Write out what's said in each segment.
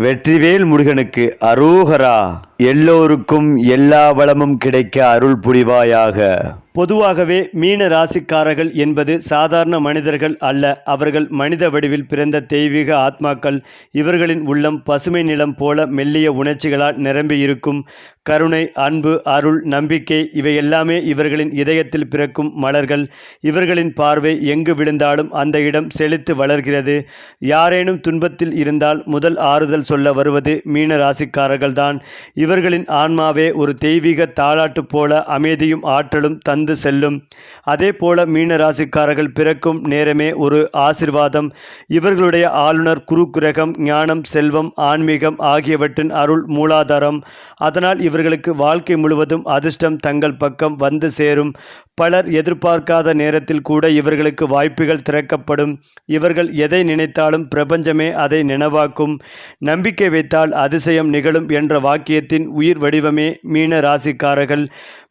வெற்றிவேல் முருகனுக்கு அரூகரா. எல்லோருக்கும் எல்லா வளமும் கிடைக்க அருள் புரிவாயாக. பொதுவாகவே மீன ராசிக்காரர்கள் என்பது சாதாரண மனிதர்கள் அல்ல. அவர்கள் மனித வடிவில் பிறந்த தெய்வீக ஆத்மாக்கள். இவர்களின் உள்ளம் பசுமை நிலம் போல மெல்லிய உணர்ச்சிகளால் நிரம்பி இருக்கும். கருணை அன்பு அருள் நம்பிக்கை இவை எல்லாமே இவர்களின் இதயத்தில் பிறக்கும் மலர்கள். இவர்களின் பார்வை எங்கு விழுந்தாலும் அந்த இடம் செழித்து வளர்கிறது. யாரேனும் துன்பத்தில் இருந்தால் முதல் ஆறுதல் சொல்ல வருவது மீன ராசிக்காரர்கள்தான். இவர்களின் ஆன்மாவே ஒரு தெய்வீக தாலாட்டு போல அமைதியும் ஆற்றலும் தன் வந்து செல்லும். அதே போல மீன ராசிக்காரர்கள் பிறக்கும் நேரமே ஒரு ஆசிர்வாதம். இவர்களுடைய ஆளுநர் குரு கிரகம் ஞானம் செல்வம் ஆன்மீகம் ஆகியவற்றின் அருள் மூலாதாரம். அதனால் இவர்களுக்கு வாழ்க்கை முழுவதும் அதிர்ஷ்டம் தங்கள் பக்கம் வந்து சேரும். பலர் எதிர்பார்க்காத நேரத்தில் கூட இவர்களுக்கு வாய்ப்புகள் திறக்கப்படும். இவர்கள் எதை நினைத்தாலும் பிரபஞ்சமே அதை நினைவாக்கும். நம்பிக்கை வைத்தால் அதிசயம் நிகழும் என்ற வாக்கியத்தின் உயிர் வடிவமே மீன ராசிக்காரர்கள்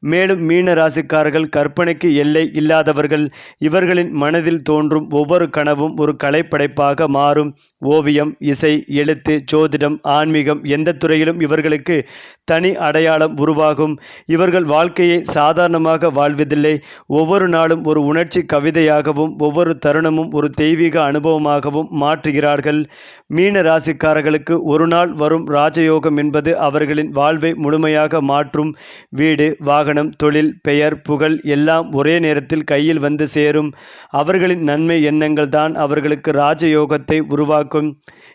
மேலும் மீன ராசிக்காரர்கள் கற்பனைக்கு எல்லை இல்லாதவர்கள். இவர்களின் மனதில் தோன்றும் ஒவ்வொரு கனவும் ஒரு கலைப்படைப்பாக மாறும். ஓவியம் இசை எழுத்து ஜோதிடம் ஆன்மீகம் எந்த துறையிலும் இவர்களுக்கு தனி அடையாளம் உருவாகும். இவர்கள் வாழ்க்கையை சாதாரணமாக வாழ்வதில்லை. ஒவ்வொரு நாளும் ஒரு உணர்ச்சி கவிதையாகவும் ஒவ்வொரு தருணமும் ஒரு தெய்வீக அனுபவமாகவும் மாற்றுகிறார்கள். மீன ராசிக்காரர்களுக்கு ஒரு நாள் வரும் ராஜயோகம் என்பது அவர்களின் வாழ்வை முழுமையாக மாற்றும். வீடு வாகனம் தொழில் பெயர் புகழ் எல்லாம் ஒரே நேரத்தில் கையில் வந்து சேரும். அவர்களின் நன்மை எண்ணங்கள் தான் அவர்களுக்கு ராஜயோகத்தை உருவாக்கும்.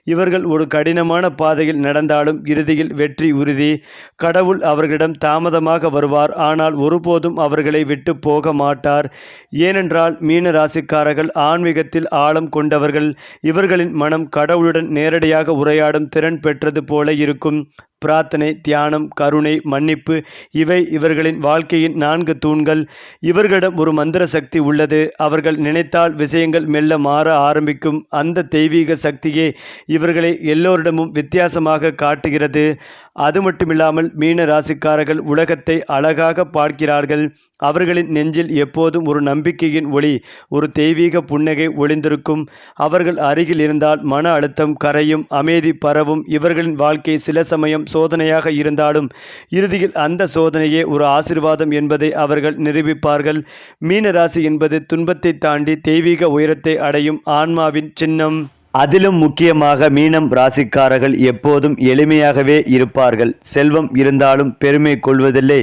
இவர்கள் ஒரு கடினமான பாதையில் நடந்தாலும் இறுதியில் வெற்றி உறுதி. கடவுள் அவர்களிடம் தாமதமாக வருவார். ஆனால் ஒருபோதும் அவர்களை விட்டு போக மாட்டார். ஏனென்றால் மீன ராசிக்காரர்கள் ஆன்மீகத்தில் ஆழம் கொண்டவர்கள். இவர்களின் மனம் கடவுளுடன் நேரடியாக உரையாடும் திறன் பெற்றது போல இருக்கும். பிரார்த்தனை தியானம் கருணை மன்னிப்பு இவை இவர்களின் வாழ்க்கையின் நான்கு தூண்கள். இவர்களிடம் ஒரு மந்திர சக்தி உள்ளது. அவர்கள் நினைத்தால் விஷயங்கள் மெல்ல மாற ஆரம்பிக்கும். அந்த தெய்வீக சக்தியே இவர்களை எல்லோரிடமும் வித்தியாசமாக காட்டுகிறது. அது மட்டுமில்லாமல் மீன ராசிக்காரர்கள் உலகத்தை அழகாக பார்க்கிறார்கள். அவர்களின் நெஞ்சில் எப்போதும் ஒரு நம்பிக்கையின் ஒளி ஒரு தெய்வீக புன்னகை ஒளிந்திருக்கும். அவர்கள் அருகில் இருந்தால் மன அழுத்தம் கரையும் அமைதி பரவும். இவர்களின் வாழ்க்கை சில சமயம் சோதனையாக இருந்தாலும் இறுதியில் அந்த சோதனையே ஒரு ஆசிர்வாதம் என்பதை அவர்கள் நிரூபிப்பார்கள். மீனராசி என்பது துன்பத்தை தாண்டி தெய்வீக உயரத்தை அடையும் ஆன்மாவின் சின்னம். அதிலும் முக்கியமாக மீனம் ராசிக்காரர்கள் எப்போதும் எளிமையாகவே இருப்பார்கள். செல்வம் இருந்தாலும் பெருமை கொள்வதில்லை.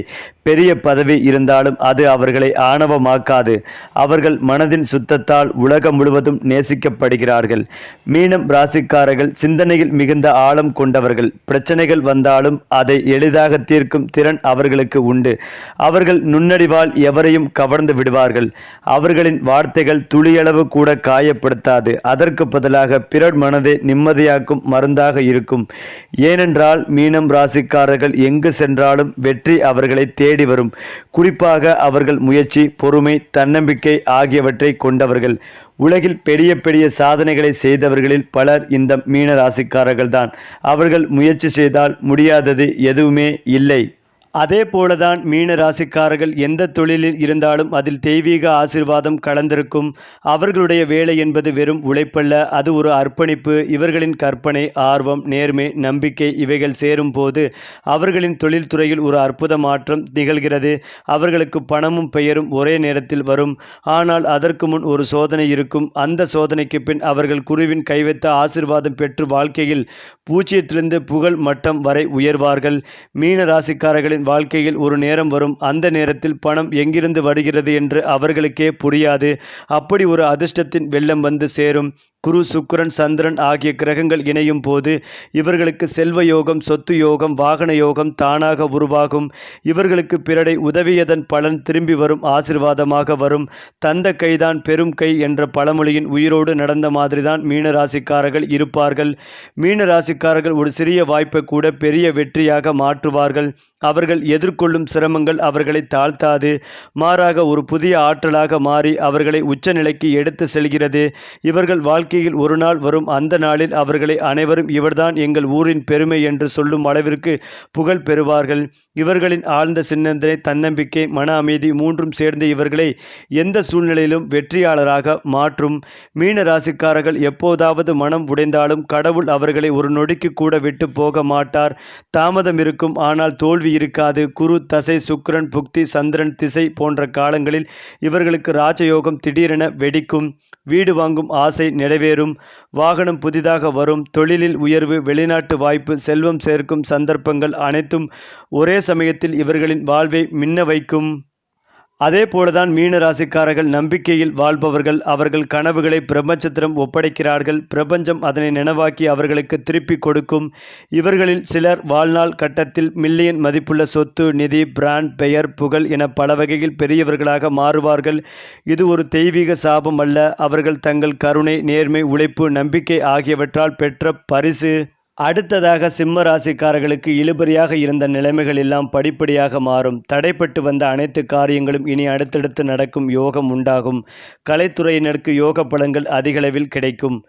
பெரிய பதவி இருந்தாலும் அது அவர்களை ஆணவமாக்காது. அவர்கள் மனதின் சுத்தத்தால் உலகம் முழுவதும் நேசிக்கப்படுகிறார்கள். மீனம் ராசிக்காரர்கள் சிந்தனையில் மிகுந்த ஆழம் கொண்டவர்கள். பிரச்சனைகள் வந்தாலும் அதை எளிதாக தீர்க்கும் திறன் அவர்களுக்கு உண்டு. அவர்கள் நுண்ணறிவால் எவரையும் கவர்ந்து விடுவார்கள். அவர்களின் வார்த்தைகள் துளியளவு கூட காயப்படுத்தாது. அதற்கு பதிலாக பிறர் மனதை நிம்மதியாக்கும் மருந்தாக இருக்கும். ஏனென்றால் மீனம் ராசிக்காரர்கள் எங்கு சென்றாலும் வெற்றி அவர்களை தேடி வரும். குறிப்பாக அவர்கள் முயற்சி பொறுமை தன்னம்பிக்கை ஆகியவற்றை கொண்டவர்கள். உலகில் பெரிய பெரிய சாதனைகளை செய்தவர்களில் பலர் இந்த மீன ராசிக்காரர்கள்தான். அவர்கள் முயற்சி செய்தால் முடியாதது எதுவுமே இல்லை. அதே போலதான் மீன ராசிக்காரர்கள் எந்த தொழிலில் இருந்தாலும் அதில் தெய்வீக ஆசிர்வாதம் கலந்திருக்கும். அவர்களுடைய வேலை என்பது வெறும் உழைப்பல்ல அது ஒரு அர்ப்பணிப்பு. இவர்களின் கற்பனை ஆர்வம் நேர்மை நம்பிக்கை இவைகள் சேரும் போது அவர்களின் தொழில்துறையில் ஒரு அற்புத மாற்றம் நிகழ்கிறது அவர்களுக்கு பணமும் பெயரும் ஒரே நேரத்தில் வரும். ஆனால் அதற்கு முன் ஒரு சோதனை இருக்கும். அந்த சோதனைக்கு பின் அவர்கள் குருவின் கைவைத்த ஆசிர்வாதம் பெற்று வாழ்க்கையில் பூச்சியத்திலிருந்து புகழ் மட்டம் வரை உயர்வார்கள். மீன ராசிக்காரர்களின் வாழ்க்கையில் ஒரு நேரம் வரும். அந்த நேரத்தில் பணம் எங்கிருந்து வருகிறது என்று அவர்களுக்கே புரியாது. அப்படி ஒரு அதிர்ஷ்டத்தின் வெள்ளம் வந்து சேரும். குரு சுக்கரன் சந்திரன் ஆகிய கிரகங்கள் இணையும் போது இவர்களுக்கு செல்வ யோகம் சொத்து யோகம் வாகன யோகம் தானாக உருவாகும். இவர்களுக்கு பிறடை உதவியதன் பலன் திரும்பி வரும் ஆசிர்வாதமாக வரும். தந்த கைதான் பெரும் கை என்ற பழமொழியின் உயிரோடு நடந்த மாதிரிதான் மீன ராசிக்காரர்கள் இருப்பார்கள். மீன ராசிக்காரர்கள் ஒரு சிறிய வாய்ப்பை கூட பெரிய வெற்றியாக மாற்றுவார்கள். அவர்கள் எதிர்கொள்ளும் சிரமங்கள் அவர்களை தாழ்த்தாது. மாறாக ஒரு புதிய ஆற்றலாக மாறி அவர்களை உச்சநிலைக்கு எடுத்து செல்கிறது. இவர்கள் வாழ்க்கை வாழ்க்கையில் ஒரு நாள் வரும் அந்த நாளில் அவர்களை அனைவரும் இவர்தான் எங்கள் ஊரின் பெருமை என்று சொல்லும் அளவிற்கு புகழ் பெறுவார்கள். இவர்களின் ஆழ்ந்த சின்னந்தனை தன்னம்பிக்கை மன அமைதி மூன்றும் சேர்ந்த இவர்களை எந்த சூழ்நிலையிலும் வெற்றியாளராக மாற்றும். மீன ராசிக்காரர்கள் எப்போதாவது மனம் உடைந்தாலும் கடவுள் அவர்களை ஒரு நொடிக்கு கூட விட்டு போக மாட்டார். தாமதம் இருக்கும் ஆனால் தோல்வி இருக்காது. குரு தசை சுக்கரன் புக்தி சந்திரன் திசை போன்ற காலங்களில் இவர்களுக்கு ராஜயோகம் திடீரென வெடிக்கும். வீடு வாங்கும் ஆசை நிறைவேறும் வாகனம் புதிதாக வரும். தொழிலில் உயர்வு வெளிநாட்டு வாய்ப்பு செல்வம் சேர்க்கும் சந்தர்ப்பங்கள் அனைத்தும் ஒரே சமயத்தில் இவர்களின் வாழ்வை மின்ன வைக்கும். அதே போலதான் மீன ராசிக்காரர்கள் நம்பிக்கையில் வாழ்பவர்கள் அவர்கள் கனவுகளை பிரபஞ்சத்திடம் ஒப்படைக்கிறார்கள். பிரபஞ்சம் அதனை நினைவாக்கி அவர்களுக்கு திருப்பி கொடுக்கும். இவர்களில் சிலர் வாழ்நாள் கட்டத்தில் மில்லியன் மதிப்புள்ள சொத்து நிதி பிராண்ட் பெயர் புகழ் என பல வகையில் பெரியவர்களாக மாறுவார்கள். இது ஒரு தெய்வீக சாபம் அல்ல. அவர்கள் தங்கள் கருணை நேர்மை உழைப்பு நம்பிக்கை ஆகியவற்றால் பெற்ற பரிசு. அடுத்ததாக சிம்ம ராசிக்காரர்களுக்கு இழுபறியாக இருந்த நிலைமைகள் எல்லாம் படிப்படியாக மாறும். தடைப்பட்டு வந்த அனைத்து காரியங்களும் இனி அடுத்தடுத்து நடக்கும் யோகம் உண்டாகும். கலைத்துறையினருக்கு யோக பலங்கள் அதிகளவில் கிடைக்கும்.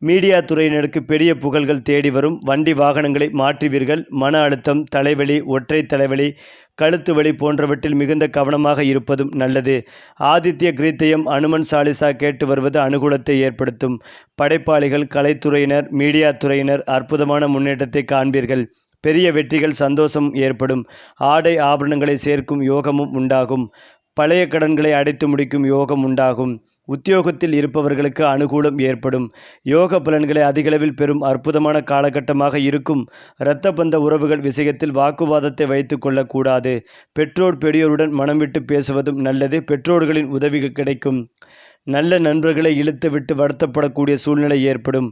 மீடியா துறையினருக்கு பெரிய புகழ்கள் தேடி வரும். வண்டி வாகனங்களை மாற்றுவீர்கள். மன அழுத்தம் தலைவலி ஒற்றை தலைவலி கழுத்து வலி போன்றவற்றில் மிகுந்த கவனமாக இருப்பதும் நல்லது. ஆதித்ய கிரீத்தயம் அனுமன் சாலிசா கேட்டு வருவது அனுகூலத்தை ஏற்படுத்தும். படைப்பாளிகள் கலைத்துறையினர் மீடியா துறையினர் அற்புதமான முன்னேற்றத்தை காண்பீர்கள். பெரிய வெற்றிகள் சந்தோஷம் ஏற்படும். ஆடை ஆபரணங்களை சேர்க்கும் யோகமும் உண்டாகும். பழைய கடன்களை அடைத்து முடிக்கும் யோகம் உண்டாகும். உத்தியோகத்தில் இருப்பவர்களுக்கு அனுகூலம் ஏற்படும். யோக பலன்களை அதிகளவில் பெறும் அற்புதமான காலகட்டமாக இருக்கும். இரத்த பந்த உறவுகள் விஷயத்தில் வாக்குவாதத்தை வைத்து கொள்ளக்கூடாது. பெற்றோர் பெரியோருடன் மனம் விட்டு பேசுவதும் நல்லது. பெற்றோர்களின் உதவி கிடைக்கும். நல்ல நண்பர்களை இழுத்துவிட்டு வருத்தப்படக்கூடிய சூழ்நிலை ஏற்படும்.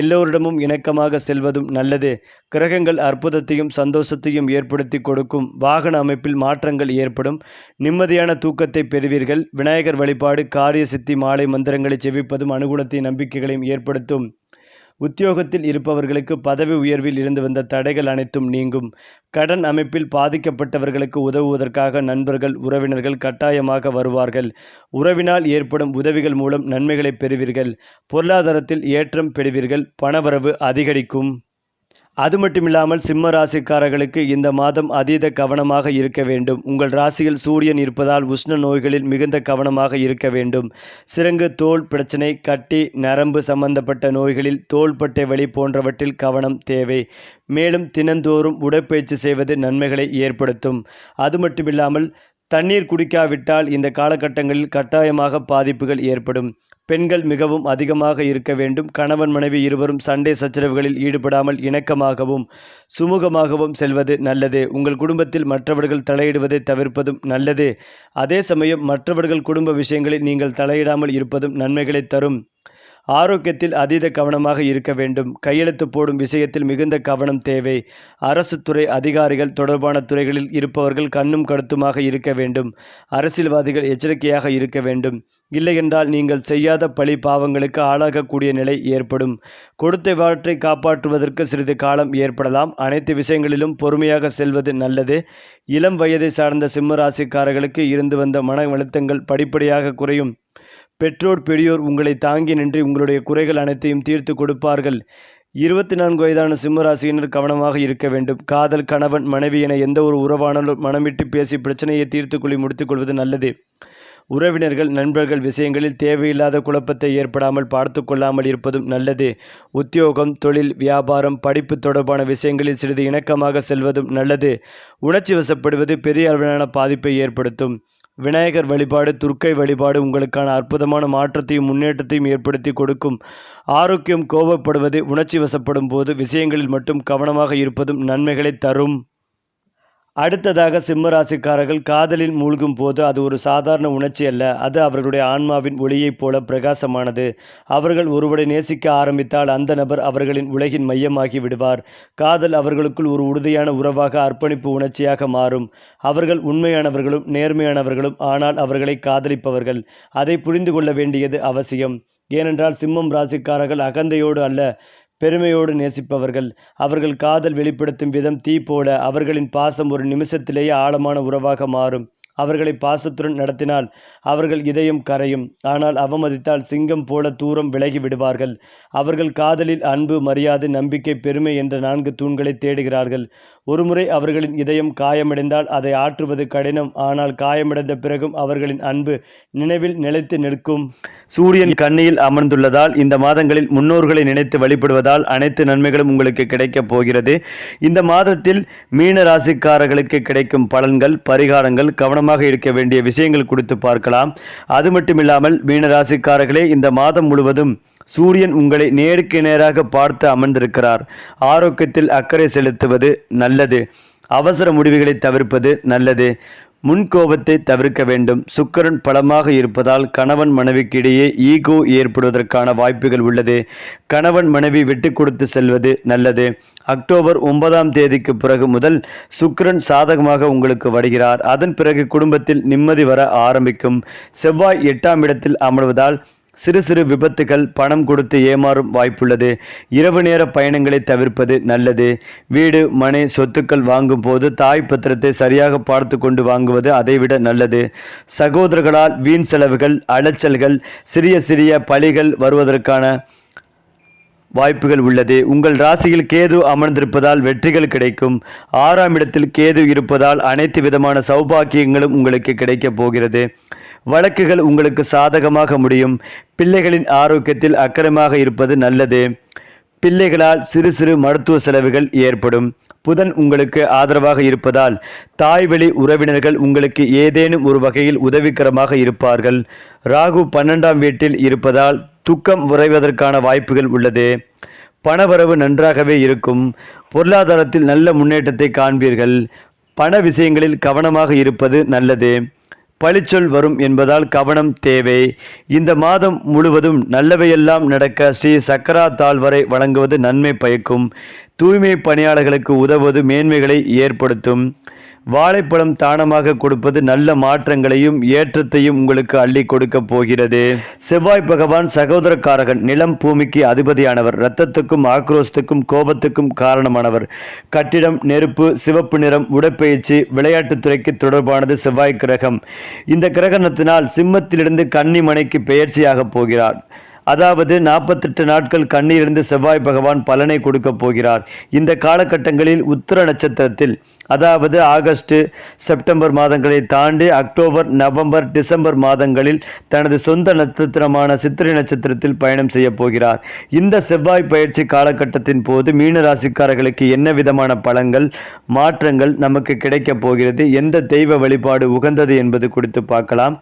எல்லோரிடமும் இணக்கமாக செல்வதும் நல்லது. கிரகங்கள் அற்புதத்தையும் சந்தோஷத்தையும் ஏற்படுத்தி கொடுக்கும். வாகன அமைப்பில் மாற்றங்கள் ஏற்படும். நிம்மதியான தூக்கத்தை பெறுவீர்கள். விநாயகர் வழிபாடு காரிய சித்தி மாலை மந்திரங்களை செவிப்பதும் அனுகூலத்தை நம்பிக்கைகளையும் ஏற்படுத்தும். உத்தியோகத்தில் இருப்பவர்களுக்கு பதவி உயர்வில் இருந்து வந்த தடைகள் அனைத்தும் நீங்கும். கடன் அமைப்பில் பாதிக்கப்பட்டவர்களுக்கு உதவுவதற்காக நண்பர்கள் உறவினர்கள் கட்டாயமாக வருவார்கள். உறவினால் ஏற்படும் உதவிகள் மூலம் நன்மைகளை பெறுவீர்கள். பொருளாதாரத்தில் ஏற்றம் பெறுவீர்கள். பணவரவு அதிகரிக்கும். அது மட்டுமில்லாமல் சிம்ம ராசிக்காரர்களுக்கு இந்த மாதம் அதீத கவனமாக இருக்க வேண்டும். உங்கள் ராசியில் சூரியன் இருப்பதால் உஷ்ண நோய்களில் மிகுந்த கவனமாக இருக்க வேண்டும். சிறங்கு தோல் பிரச்சனை கட்டி நரம்பு சம்பந்தப்பட்ட நோய்களில் தோள்பட்டை வலி போன்றவற்றில் கவனம் தேவை. மேலும் தினந்தோறும் உடற்பயிற்சி செய்வது நன்மைகளை ஏற்படுத்தும். அது மட்டுமில்லாமல் தண்ணீர் குடிக்காவிட்டால் இந்த காலகட்டங்களில் கட்டாயமாக பாதிப்புகள் ஏற்படும். பெண்கள் மிகவும் அதிகமாக இருக்க வேண்டும். கணவன் மனைவி இருவரும் சண்டை சச்சரவுகளில் ஈடுபடாமல் இணக்கமாகவும் சுமூகமாகவும் செல்வது நல்லது. உங்கள் குடும்பத்தில் மற்றவர்கள் தலையிடுவதை தவிர்ப்பதும் நல்லது. அதே சமயம் மற்றவர்கள் குடும்ப விஷயங்களில் நீங்கள் தலையிடாமல் இருப்பதும் நன்மைகளை தரும். ஆரோக்கியத்தில் அதீத கவனமாக இருக்க வேண்டும். கையெழுத்து போடும் விஷயத்தில் மிகுந்த கவனம் தேவை. அரசு துறை அதிகாரிகள் தொடர்பான துறைகளில் இருப்பவர்கள் கண்ணும் கருத்துமாக இருக்க வேண்டும். அரசியல்வாதிகள் எச்சரிக்கையாக இருக்க வேண்டும். இல்லையென்றால் நீங்கள் செய்யாத பழி பாவங்களுக்கு ஆளாகக்கூடிய நிலை ஏற்படும். கொடுத்தவற்றை காப்பாற்றுவதற்கு சிறிது காலம் ஏற்படலாம். அனைத்து விஷயங்களிலும் பொறுமையாக செல்வது நல்லது. இளம் வயதை சார்ந்த சிம்மராசிக்காரர்களுக்கு இருந்து வந்த மன அழுத்தங்கள் படிப்படியாக குறையும். பெற்றோர் பெரியோர் உங்களை தாங்கி நின்று உங்களுடைய குறைகள் அனைத்தையும் தீர்த்து கொடுப்பார்கள். இருபத்தி நான்கு வயதான சிம்மராசியினர் கவனமாக இருக்க வேண்டும். காதல் கணவன் மனைவி என எந்த ஒரு உறவானாலும் மனமிட்டு பேசி பிரச்சனையை தீர்த்துக்கொள்ளி முடித்துக்கொள்வது நல்லது. உறவினர்கள் நண்பர்கள் விஷயங்களில் தேவையில்லாத குழப்பத்தை ஏற்படாமல் பார்த்து கொள்ளாமல் இருப்பதும் நல்லது. உத்தியோகம் தொழில் வியாபாரம் படிப்பு தொடர்பான விஷயங்களில் சிறிது இணக்கமாக செல்வதும் நல்லது. உணர்ச்சி வசப்படுவது பெரிய அளவிலான பாதிப்பை ஏற்படுத்தும். விநாயகர் வழிபாடு துர்க்கை வழிபாடு உங்களுக்கான அற்புதமான மாற்றத்தையும் முன்னேற்றத்தையும் ஏற்படுத்தி கொடுக்கும். ஆரோக்கியம் கோபப்படுவது உணர்ச்சி வசப்படும் போது விஷயங்களில் மட்டும் கவனமாக இருப்பதும் நன்மைகளை தரும். அடுத்ததாக சிம்ம ராசிக்காரர்கள் காதலில் மூழ்கும் போது அது ஒரு சாதாரண உணர்ச்சி அல்ல. அது அவர்களுடைய ஆன்மாவின் ஒளியைப் போல பிரகாசமானது. அவர்கள் ஒருவரை நேசிக்க ஆரம்பித்தால் அந்த நபர் அவர்களின் உலகின் மையமாகி விடுவார். காதல் அவர்களுக்குள் ஒரு உறுதியான உறவாக அர்ப்பணிப்பு உணர்ச்சியாக மாறும். அவர்கள் உண்மையானவர்களும் நேர்மையானவர்களும் ஆனால் அவர்களை காதலிப்பவர்கள். அதை புரிந்து கொள்ள வேண்டியது அவசியம். ஏனென்றால் சிம்மம் ராசிக்காரர்கள் அகந்தையோடு அல்ல. பெருமையோடு நேசிப்பவர்கள். அவர்கள் காதல் வெளிப்படுத்தும் விதம் தீ போல அவர்களின் பாசம் ஒரு நிமிஷத்திலேயே ஆழமான உறவாக மாறும். அவர்களை பாசத்துடன் நடத்தினால் அவர்கள் இதயம் கரையும். ஆனால் அவமதித்தால் சிங்கம் போல தூரம் விலகி விடுவார்கள். அவர்கள் காதலில் அன்பு மரியாதை நம்பிக்கை பெருமை என்ற நான்கு தூண்களை தேடுகிறார்கள். ஒருமுறை அவர்களின் இதயம் காயமடைந்தால் அதை ஆற்றுவது கடினம். ஆனால் காயமடைந்த பிறகும் அவர்களின் அன்பு நினைவில் நிலைத்து நிற்கும். சூரியன் கண்ணியில் அமர்ந்துள்ளதால் இந்த மாதங்களில் முன்னோர்களை நினைத்து வழிபடுவதால் அனைத்து நன்மைகளும் உங்களுக்கு கிடைக்கப் போகிறது. இந்த மாதத்தில் மீன ராசிக்காரர்களுக்கு கிடைக்கும் பலன்கள் பரிகாரங்கள் கவனம் கவனமாக இருக்க வேண்டிய விஷயங்கள் குறித்து பார்க்கலாம். அது மட்டுமில்லாமல் மீனராசிக்காரர்களே இந்த மாதம் முழுவதும் சூரியன் உங்களை நேருக்கு நேராக பார்த்து அமர்ந்திருக்கிறார். ஆரோக்கியத்தில் அக்கறை செலுத்துவது நல்லது. அவசர முடிவுகளை தவிர்ப்பது நல்லது. முன்கோபத்தை தவிர்க்க வேண்டும். சுக்கிரன் பலமாக இருப்பதால் கணவன் மனைவிக்கு இடையே ஈகோ ஏற்படுவதற்கான வாய்ப்புகள் உள்ளது. கணவன் மனைவி விட்டு கொடுத்து செல்வது நல்லது. அக்டோபர் ஒன்பதாம் தேதிக்கு பிறகு முதல் சுக்கிரன் சாதகமாக உங்களுக்கு வருகிறார். அதன் பிறகு குடும்பத்தில் நிம்மதி வர ஆரம்பிக்கும். செவ்வாய் எட்டாம் இடத்தில் அமர்வதால் சிறு சிறு விபத்துகள் பணம் கொடுத்து ஏமாறும் வாய்ப்புள்ளது. இரவு நேர பயணங்களை தவிர்ப்பது நல்லது. வீடு மனை சொத்துக்கள் வாங்கும் போது தாய் பத்திரத்தை சரியாக பார்த்து கொண்டு வாங்குவது அதைவிட நல்லது. சகோதரர்களால் வீண் செலவுகள் அலைச்சல்கள் சிறிய சிறிய பழிகள் வருவதற்கான வாய்ப்புகள் உள்ளது. உங்கள் ராசியில் கேது அமர்ந்திருப்பதால் வெற்றிகள் கிடைக்கும். ஆறாம் இடத்தில் கேது இருப்பதால் அனைத்து விதமான சௌபாக்கியங்களும் உங்களுக்கு கிடைக்கப் போகிறது. வழக்குகள் உங்களுக்கு சாதகமாக முடியும். பிள்ளைகளின் ஆரோக்கியத்தில் அக்கறமாக இருப்பது நல்லது. பிள்ளைகளால் சிறு சிறு மருத்துவ செலவுகள் ஏற்படும். புதன் உங்களுக்கு ஆதரவாக இருப்பதால் தாய்வழி உறவினர்கள் உங்களுக்கு ஏதேனும் ஒரு வகையில் உதவிகரமாக இருப்பார்கள். ராகு பன்னெண்டாம் வீட்டில் இருப்பதால் துக்கம் உறைவதற்கான வாய்ப்புகள் உள்ளது. பணவரவு நன்றாகவே இருக்கும். பொருளாதாரத்தில் நல்ல முன்னேற்றத்தை காண்பீர்கள். பண விஷயங்களில் கவனமாக இருப்பது நல்லது. பழிச்சொல் வரும் என்பதால் கவனம் தேவை. இந்த மாதம் முழுவதும் நல்லவையெல்லாம் நடக்க ஸ்ரீ சக்கரா தாழ்வரை வழங்குவது நன்மை பயக்கும். தூய்மை பணியாளர்களுக்கு உதவுவது மேன்மைகளை ஏற்படுத்தும். வாழைப்பழம் தானமாக கொடுப்பது நல்ல மாற்றங்களையும் ஏற்றத்தையும் உங்களுக்கு அள்ளி கொடுக்க போகிறது. செவ்வாய் பகவான் சகோதரக்காரகன் நிலம் பூமிக்கு அதிபதியானவர் இரத்தத்துக்கும் ஆக்ரோஷத்துக்கும் கோபத்துக்கும் காரணமானவர். கட்டிடம் நெருப்பு சிவப்பு நிறம் உடற்பயிற்சி விளையாட்டுத்துறைக்கு தொடர்பானது செவ்வாய் கிரகம். இந்த கிரகணத்தினால் சிம்மத்திலிருந்து கன்னிமனைக்கு பெயர்ச்சியாக போகிறார். அதாவது நாற்பத்தெட்டு நாட்கள் கண்ணிலிருந்து செவ்வாய் பகவான் பலனை கொடுக்க போகிறார். இந்த காலகட்டங்களில் உத்திர நட்சத்திரத்தில் அதாவது ஆகஸ்ட் செப்டம்பர் மாதங்களை தாண்டி அக்டோபர் நவம்பர் டிசம்பர் மாதங்களில் தனது சொந்த நட்சத்திரமான சித்திரை நட்சத்திரத்தில் பயணம் செய்ய போகிறார். இந்த செவ்வாய் பயிற்சி காலகட்டத்தின் போது மீன ராசிக்காரர்களுக்கு என்ன விதமான பழங்கள் மாற்றங்கள் நமக்கு கிடைக்கப் போகிறது எந்த தெய்வ வழிபாடு உகந்தது என்பது குறித்து பார்க்கலாம்.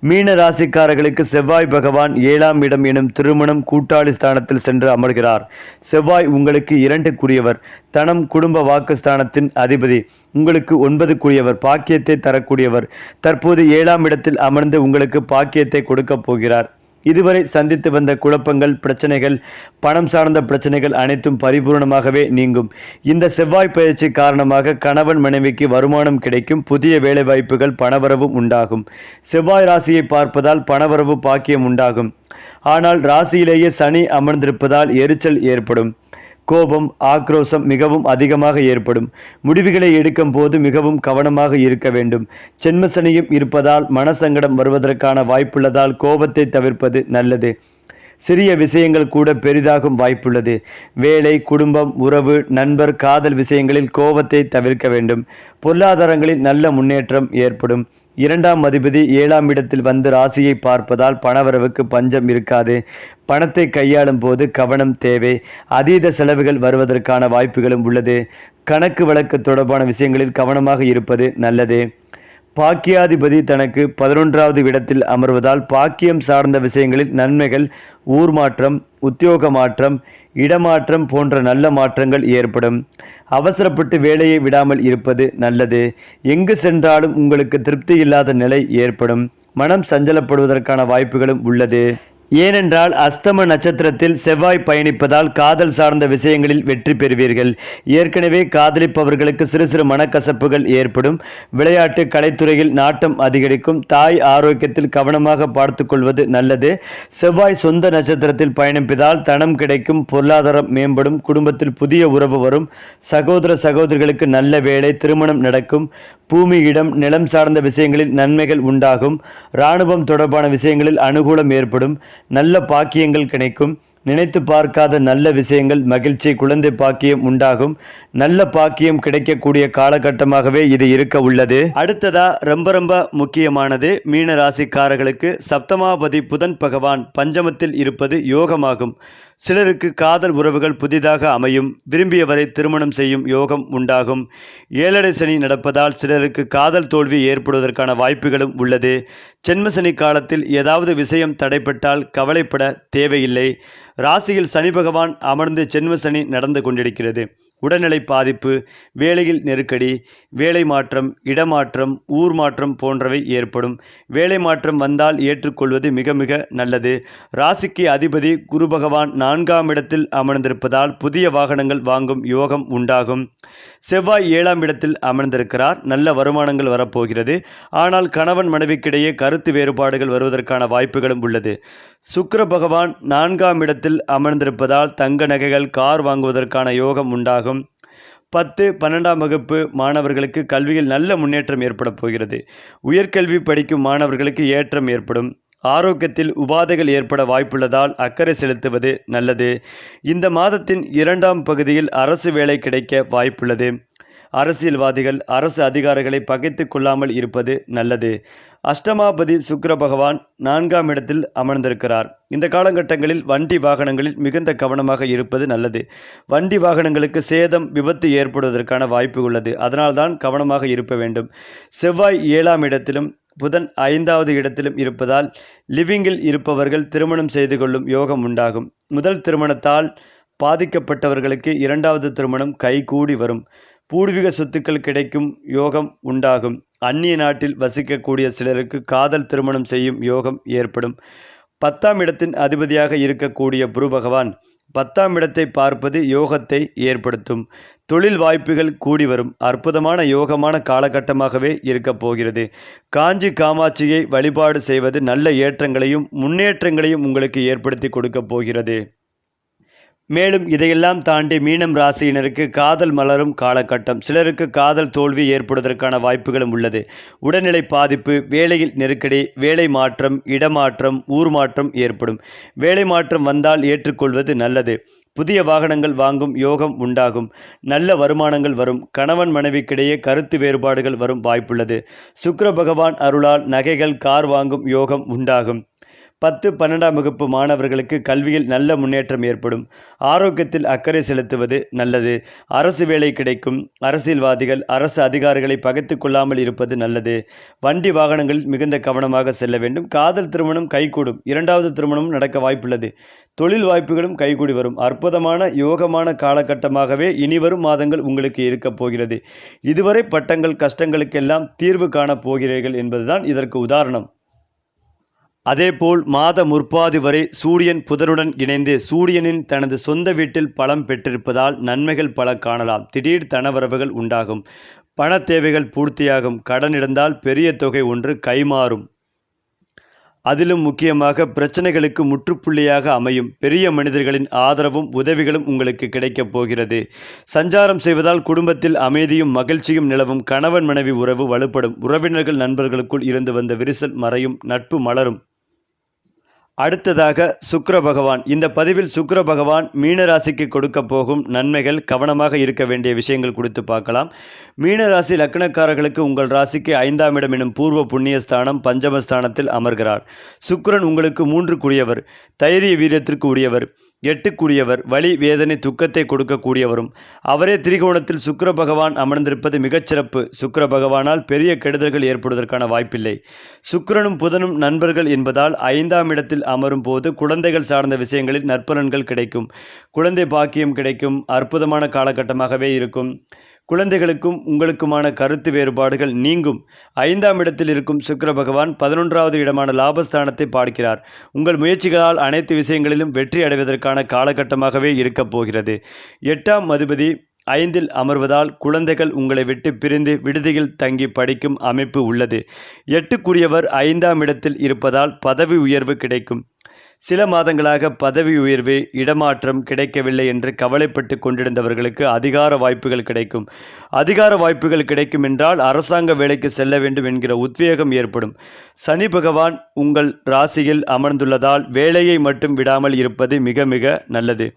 மீன ராசிக்காரர்களுக்கு செவ்வாய் பகவான் ஏழாம் இடம் எனும் திருமணம் கூட்டாளி ஸ்தானத்தில் சென்று அமர்கிறார். செவ்வாய் உங்களுக்கு இரண்டுக்குரியவர். தனம் குடும்ப வாக்குஸ்தானத்தின் அதிபதி. உங்களுக்கு ஒன்பதுக்குரியவர். பாக்கியத்தை தரக்கூடியவர். தற்போது ஏழாம் இடத்தில் அமர்ந்து உங்களுக்கு பாக்கியத்தை கொடுக்கப் போகிறார். இதுவரை சந்தித்து வந்த குழப்பங்கள் பிரச்சனைகள் பணம் சார்ந்த பிரச்சனைகள் அனைத்தும் பரிபூர்ணமாகவே நீங்கும். இந்த செவ்வாய் பயிற்சி காரணமாக கணவன் மனைவிக்கு வருமானம் கிடைக்கும் புதிய வேலைவாய்ப்புகள் பணவரவும் உண்டாகும். செவ்வாய் ராசியை பார்ப்பதால் பணவரவு பாக்கியம் உண்டாகும். ஆனால் ராசியிலேயே சனி அமர்ந்திருப்பதால் எரிச்சல் ஏற்படும். கோபம் ஆக்ரோஷம் மிகவும் அதிகமாக ஏற்படும். முடிவுகளை எடுக்கும் போது மிகவும் கவனமாக இருக்க வேண்டும். சென்மசனியும் இருப்பதால் மனசங்கடம் வருவதற்கான வாய்ப்புள்ளதால் கோபத்தை தவிர்ப்பது நல்லது. சிறிய விஷயங்கள் கூட பெரிதாகும் வாய்ப்புள்ளது. வேலை குடும்பம் உறவு நண்பர் காதல் விஷயங்களில் கோபத்தை தவிர்க்க வேண்டும். பொருளாதாரங்களில் நல்ல முன்னேற்றம் ஏற்படும். இரண்டாம் அதிபதி ஏழாம் இடத்தில் வந்து ராசியை பார்ப்பதால் பணவரவுக்கு பஞ்சம் இருக்காது. பணத்தை கையாளும் போது கவனம் தேவை. அதீத செலவுகள் வருவதற்கான வாய்ப்புகளும் உள்ளது. கணக்கு வழக்கு தொடர்பான விஷயங்களில் கவனமாக இருப்பது நல்லது. பாக்கியாதிபதி தனக்கு பதினொன்றாவது இடத்தில் அமர்வதால் பாக்கியம் சார்ந்த விஷயங்களில் நன்மைகள் ஊர் மாற்றம் உத்தியோக மாற்றம் இடமாற்றம் போன்ற நல்ல மாற்றங்கள் ஏற்படும். அவசரப்பட்டு வேலையை விடாமல் இருப்பது நல்லது. எங்கு சென்றாலும் உங்களுக்கு திருப்தி இல்லாத நிலை ஏற்படும். மனம் சஞ்சலப்படுவதற்கான வாய்ப்புகளும் உள்ளது. ஏனென்றால் அஸ்தம நட்சத்திரத்தில் செவ்வாய் பயணிப்பதால் காதல் சார்ந்த விஷயங்களில் வெற்றி பெறுவீர்கள். ஏற்கனவே காதலிப்பவர்களுக்கு சிறு சிறு மனக்கசப்புகள் ஏற்படும். விளையாட்டு கலைத்துறையில் நாட்டம் அதிகரிக்கும். தாய் ஆரோக்கியத்தில் கவனமாக பார்த்துக்கொள்வது நல்லது. செவ்வாய் சொந்த நட்சத்திரத்தில் பயணிப்பதால் தனம் கிடைக்கும் பொருளாதாரம் மேம்படும் குடும்பத்தில் புதிய உறவு வரும். சகோதர சகோதரிகளுக்கு நல்ல வேலை திருமணம் நடக்கும். பூமி இடம் நிலம் சார்ந்த விஷயங்களில் நன்மைகள் உண்டாகும். இராணுவம் தொடர்பான விஷயங்களில் அனுகூலம் ஏற்படும். நல்ல பாக்கியங்கள் கிடைக்கும். நினைத்து பார்க்காத நல்ல விஷயங்கள் மகிழ்ச்சி குழந்தை பாக்கியம் உண்டாகும். நல்ல பாக்கியம் கிடைக்கக்கூடிய காலகட்டமாகவே இது இருக்க உள்ளது. அடுத்ததா ரொம்ப ரொம்ப முக்கியமானது மீன ராசிக்காரர்களுக்கு சப்தமாபதி புதன் பகவான் பஞ்சமத்தில் இருப்பது யோகமாகும். சிலருக்கு காதல் உறவுகள் புதிதாக அமையும். விரும்பியவரை திருமணம் செய்யும் யோகம் உண்டாகும். ஏழரை சனி நடப்பதால் சிலருக்கு காதல் தோல்வி ஏற்படுவதற்கான வாய்ப்புகளும் உள்ளது. சென்மசனி காலத்தில் ஏதாவது விஷயம் தடைப்பட்டால் கவலைப்பட தேவையில்லை. ராசியில் சனி பகவான் அமர்ந்து சென்மசனி நடந்து கொண்டிருக்கிறது. உடல்நிலை பாதிப்பு வேலையில் நெருக்கடி வேலை மாற்றம் இடமாற்றம் ஊர் மாற்றம் போன்றவை ஏற்படும். வேலை மாற்றம் வந்தால் ஏற்றுக்கொள்வது மிக மிக நல்லது. ராசிக்கு அதிபதி குரு பகவான் நான்காம் இடத்தில் அமர்ந்திருப்பதால் புதிய வாகனங்கள் வாங்கும் யோகம் உண்டாகும். செவ்வாய் ஏழாம் இடத்தில் அமர்ந்திருக்கிறார். நல்ல வருமானங்கள் வரப்போகிறது. ஆனால் கணவன் மனைவிக்கிடையே கருத்து வேறுபாடுகள் வருவதற்கான வாய்ப்புகளும் உள்ளது. சுக்கர பகவான் நான்காம் இடத்தில் அமர்ந்திருப்பதால் தங்க நகைகள் கார் வாங்குவதற்கான யோகம் உண்டாகும். பத்து பன்னெண்டாம் வகுப்பு மாணவர்களுக்கு கல்வியில் நல்ல முன்னேற்றம் ஏற்பட போகிறது. உயர்கல்வி படிக்கும் மாணவர்களுக்கு ஏற்றம் ஏற்படும். ஆரோக்கியத்தில் உபாதைகள் ஏற்பட வாய்ப்புள்ளதால் அக்கறை செலுத்துவது நல்லது. இந்த மாதத்தின் இரண்டாம் பகுதியில் அரசு வேலை கிடைக்க வாய்ப்புள்ளது. அரசியல்வாதிகள் அரசு அதிகாரிகளை பகைத்து கொள்ளாமல் இருப்பது நல்லது. அஷ்டமாபதி சுக்கர பகவான் நான்காம் இடத்தில் அமர்ந்திருக்கிறார். இந்த காலகட்டங்களில் வண்டி வாகனங்களில் மிகுந்த கவனமாக இருப்பது நல்லது. வண்டி வாகனங்களுக்கு சேதம் விபத்து ஏற்படுவதற்கான வாய்ப்பு உள்ளது. அதனால்தான் கவனமாக இருக்க வேண்டும். செவ்வாய் ஏழாம் இடத்திலும் புதன் ஐந்தாவது இடத்திலும் இருப்பதால் லிவிங்கில் இருப்பவர்கள் திருமணம் செய்து கொள்ளும் யோகம் உண்டாகும். முதல் திருமணத்தால் பாதிக்கப்பட்டவர்களுக்கு இரண்டாவது திருமணம் கைகூடி வரும். பூர்வீக சொத்துக்கள் கிடைக்கும் யோகம் உண்டாகும். அந்நிய நாட்டில் வசிக்கக்கூடிய சிலருக்கு காதல் திருமணம் செய்யும் யோகம் ஏற்படும். பத்தாம் இடத்தின் அதிபதியாக இருக்கக்கூடிய குரு பகவான் பத்தாம் இடத்தை பார்ப்பது யோகத்தை ஏற்படுத்தும். தொழில் வாய்ப்புகள் கூடி வரும். அற்புதமான யோகமான காலகட்டமாகவே இருக்கப் போகிறது. காஞ்சி காமாட்சியை வழிபாடு செய்வது நல்ல ஏற்றங்களையும் முன்னேற்றங்களையும் உங்களுக்கு ஏற்படுத்தி கொடுக்கப் போகிறது. மேலும் இதையெல்லாம் தாண்டி மீனம் ராசியினருக்கு காதல் மலரும் காலகட்டம். சிலருக்கு காதல் தோல்வி ஏற்படுவதற்கான வாய்ப்புகளும் உள்ளது. உடல்நிலை பாதிப்பு வேலையில் நெருக்கடி வேலை மாற்றம் இடமாற்றம் ஊர் மாற்றம் ஏற்படும். வேலை மாற்றம் வந்தால் ஏற்றுக்கொள்வது நல்லது. புதிய வாகனங்கள் வாங்கும் யோகம் உண்டாகும். நல்ல வருமானங்கள் வரும். கணவன் மனைவிக்கிடையே கருத்து வேறுபாடுகள் வரும் வாய்ப்புள்ளது. சுக்கர பகவான் அருளால் நகைகள் கார் வாங்கும் யோகம் உண்டாகும். பத்து பன்னெண்டாம் வகுப்பு மாணவர்களுக்கு கல்வியில் நல்ல முன்னேற்றம் ஏற்படும். ஆரோக்கியத்தில் அக்கறை செலுத்துவது நல்லது. அரசு வேலை கிடைக்கும். அரசியல்வாதிகள் அரசு அதிகாரிகளை பகைத்து கொள்ளாமல் இருப்பது நல்லது. வண்டி வாகனங்களில் மிகுந்த கவனமாக செல்ல வேண்டும். காதல் திருமணம் கைகூடும். இரண்டாவது திருமணமும் நடக்க வாய்ப்புள்ளது. தொழில் வாய்ப்புகளும் கைகூடி வரும். அற்புதமான யோகமான காலகட்டமாகவே இனிவரும் மாதங்கள் உங்களுக்கு இருக்கப் போகிறது. இதுவரை பட்டங்கள் கஷ்டங்களுக்கெல்லாம் தீர்வு காணப் போகிறீர்கள் என்பதுதான் இதற்கு உதாரணம். அதேபோல் மாத முற்பாதி வரை சூரியன் புதனுடன் இணைந்து சூரியனின் தனது சொந்த வீட்டில் பலம் பெற்றிருப்பதால் நன்மைகள் பல காணலாம். திடீர் தனவரவுகள் உண்டாகும். பண தேவைகள் பூர்த்தியாகும். கடன் இருந்தால் பெரிய தொகை ஒன்று கைமாறும். அதிலும் முக்கியமாக பிரச்சனைகளுக்கு முற்றுப்புள்ளியாக அமையும். பெரிய மனிதர்களின் ஆதரவும் உதவிகளும் உங்களுக்கு கிடைக்கப் போகிறது. சஞ்சாரம் செய்வதால் குடும்பத்தில் அமைதியும் மகிழ்ச்சியும் நிலவும். கணவன் மனைவி உறவு வலுப்படும். உறவினர்கள் நண்பர்களுக்குள் இருந்து வந்த விரிசல் மறையும். நட்பு மலரும். அடுத்ததாக சுக்கர பகவான். இந்த பதிவில் சுக்கர பகவான் மீனராசிக்கு கொடுக்க போகும் நன்மைகள் கவனமாக இருக்க வேண்டிய விஷயங்கள் குறித்து பார்க்கலாம். மீனராசி லக்னக்காரர்களுக்கு உங்கள் ராசிக்கு ஐந்தாம் இடம் எனும் பூர்வ புண்ணியஸ்தானம் பஞ்சமஸ்தானத்தில் அமர்கிறார். சுக்கிரன் உங்களுக்கு மூன்று கூடியவர் தைரிய வீரத்திற்கு உரியவர். எட்டுக்குரியவர் வலி வேதனை துக்கத்தை கொடுக்கக்கூடியவரும். அவரே திரிகோணத்தில் சுக்கர பகவான் அமர்ந்திருப்பது மிகச்சிறப்பு சுக்கர பகவானால் பெரிய கெடுதல்கள் ஏற்படுவதற்கான வாய்ப்பில்லை. சுக்கிரனும் புதனும் நண்பர்கள் என்பதால் ஐந்தாம் இடத்தில் அமரும் போது குழந்தைகள் சார்ந்த விஷயங்களில் நற்பலன்கள் கிடைக்கும். குழந்தை பாக்கியம் கிடைக்கும். அற்புதமான காலகட்டமாகவே இருக்கும். குழந்தைகளுக்கும் உங்களுக்குமான கருத்து வேறுபாடுகள் நீங்கும். ஐந்தாம் இடத்தில் இருக்கும் சுக்கர பகவான் பதினொன்றாவது இடமான லாபஸ்தானத்தை பார்க்கிறார். உங்கள் முயற்சிகளால் அனைத்து விஷயங்களிலும் வெற்றி அடைவதற்கான காலகட்டமாகவே இருக்கப் போகிறது. எட்டாம் அதிபதி ஐந்தில் அமர்வதால் குழந்தைகள் உங்களை விட்டு பிரிந்து விடுதியில் தங்கி படிக்கும் அமைப்பு உள்ளது. எட்டுக்குரியவர் ஐந்தாம் இடத்தில் இருப்பதால் பதவி உயர்வு கிடைக்கும். சில மாதங்களாக பதவி உயர்வு இடமாற்றம் கிடைக்கவில்லை என்று கவலைப்பட்டு கொண்டிருந்தவர்களுக்கு அதிகார வாய்ப்புகள் கிடைக்கும். அதிகார வாய்ப்புகள் கிடைக்கும் என்றால் அரசாங்க வேலைக்கு செல்ல வேண்டும் என்கிற உத்வேகம் ஏற்படும். சனி பகவான் உங்கள் ராசியில் அமர்ந்துள்ளதால் வேலையை மட்டும் விடாமல் இருப்பது மிக மிக நல்லது.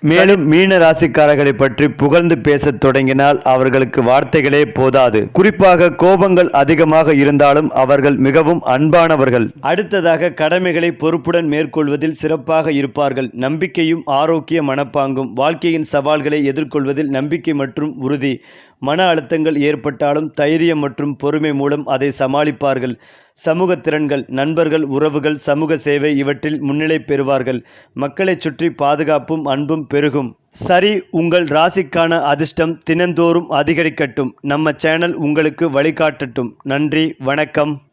மேலும் மீன ராசிக்காரர்களை பற்றி புகழ்ந்து பேசத் தொடங்கினால் அவர்களுக்கு வார்த்தைகளே போதாது. குறிப்பாக கோபங்கள் அதிகமாக இருந்தாலும் அவர்கள் மிகவும் அன்பானவர்கள். அடுத்ததாக கடமைகளை பொறுப்புடன் மேற்கொள்வதில் சிறப்பாக இருப்பார்கள். நம்பிக்கையும் ஆரோக்கிய மனப்பாங்கும். வாழ்க்கையின் சவால்களை எதிர்கொள்வதில் நம்பிக்கை மற்றும் உறுதி. மன அழுத்தங்கள் ஏற்பட்டாலும் தைரியம் மற்றும் பொறுமை மூலம் அதை சமாளிப்பார்கள். சமூக திறன்கள் நண்பர்கள் உறவுகள் சமூக சேவை இவற்றில் முன்னிலை பெறுவார்கள். மக்களைச் சுற்றி பாதுகாப்பும் அன்பும் பெருகும். சரி உங்கள் ராசிக்கான அதிர்ஷ்டம் தினந்தோறும் அதிகரிக்கட்டும். நம்ம சேனல் உங்களுக்கு வழிகாட்டட்டும். நன்றி வணக்கம்.